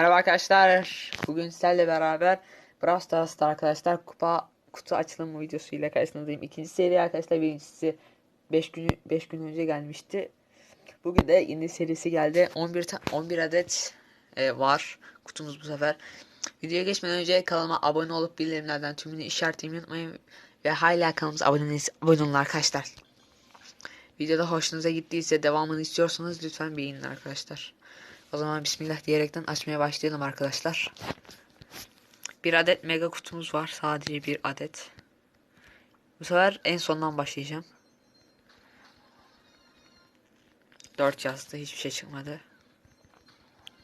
Merhaba arkadaşlar. Bugün sizlerle beraber Brawl Stars'ta arkadaşlar kupa kutu açılım videosu ile karşınızdayım. İkinci seri arkadaşlar birincisi 5 gün 5 gün önce gelmişti. Bugün de yeni serisi geldi. 11 ta- 11 adet e, var kutumuz bu sefer. Videoya geçmeden önce kanalıma abone olup bildirimlerden tümünü işaretlemeyi unutmayın ve hala kanalımıza abone, değilseniz abone olun arkadaşlar. Videoda hoşunuza gittiyse devamını istiyorsanız lütfen beğenin arkadaşlar. O zaman bismillah diyerekten açmaya başlayalım arkadaşlar. Bir adet mega kutumuz var. Sadece bir adet. Bu sefer en sondan başlayacağım. 4 yazdı. Hiçbir şey çıkmadı.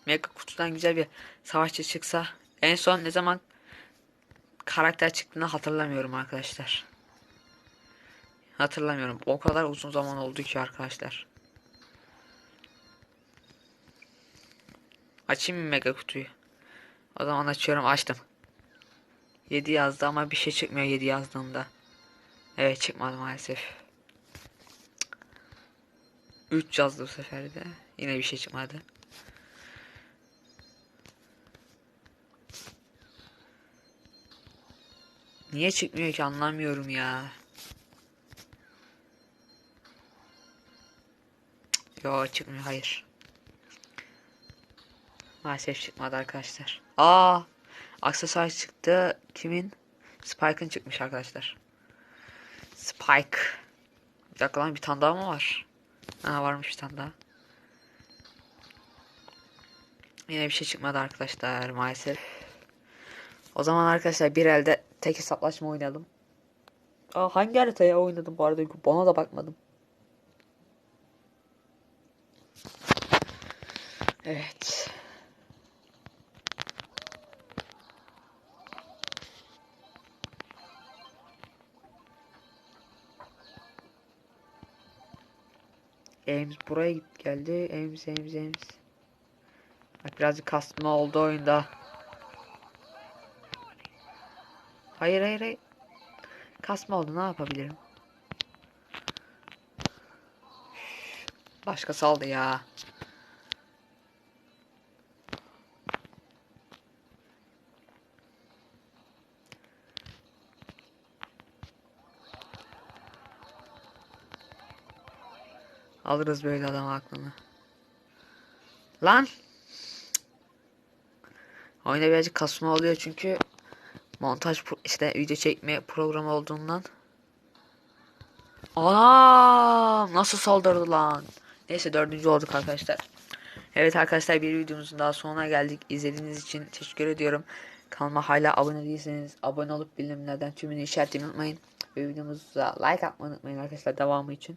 Mega kutudan güzel bir savaşçı çıksa. En son ne zaman karakter çıktığını hatırlamıyorum arkadaşlar. Hatırlamıyorum. O kadar uzun zaman oldu ki arkadaşlar. Açayım mı mega kutuyu? O zaman açıyorum açtım. 7 yazdı ama bir şey çıkmıyor 7 yazdığımda. Evet çıkmadı maalesef. 3 yazdı bu sefer de. Yine bir şey çıkmadı. Niye çıkmıyor ki anlamıyorum ya. Yo çıkmıyor hayır. Maalesef çıkmadı arkadaşlar. Aa, aksesuar çıktı. Kimin? Spike'ın çıkmış arkadaşlar. Spike. Bir dakika lan bir tane daha mı var? Ha varmış bir tane daha. Yine bir şey çıkmadı arkadaşlar maalesef. O zaman arkadaşlar bir elde tek hesaplaşma oynayalım. Aa, hangi haritaya oynadım bu arada? Bana da bakmadım. Evet. Ames buraya geldi. Ames Ames Ames. Birazcık kasma oldu oyunda. Hayır hayır hayır. Kasma oldu ne yapabilirim? Başka saldı ya. Alırız böyle adam aklını. Lan. Oyunda birazcık kasma oluyor çünkü montaj işte video çekme programı olduğundan. Aa, nasıl saldırdı lan? Neyse dördüncü olduk arkadaşlar. Evet arkadaşlar bir videomuzun daha sonuna geldik. İzlediğiniz için teşekkür ediyorum. Kanalıma hala abone değilseniz abone olup bildirimlerden tümünü işaretlemeyi unutmayın. Ve videomuza like atmayı unutmayın arkadaşlar devamı için.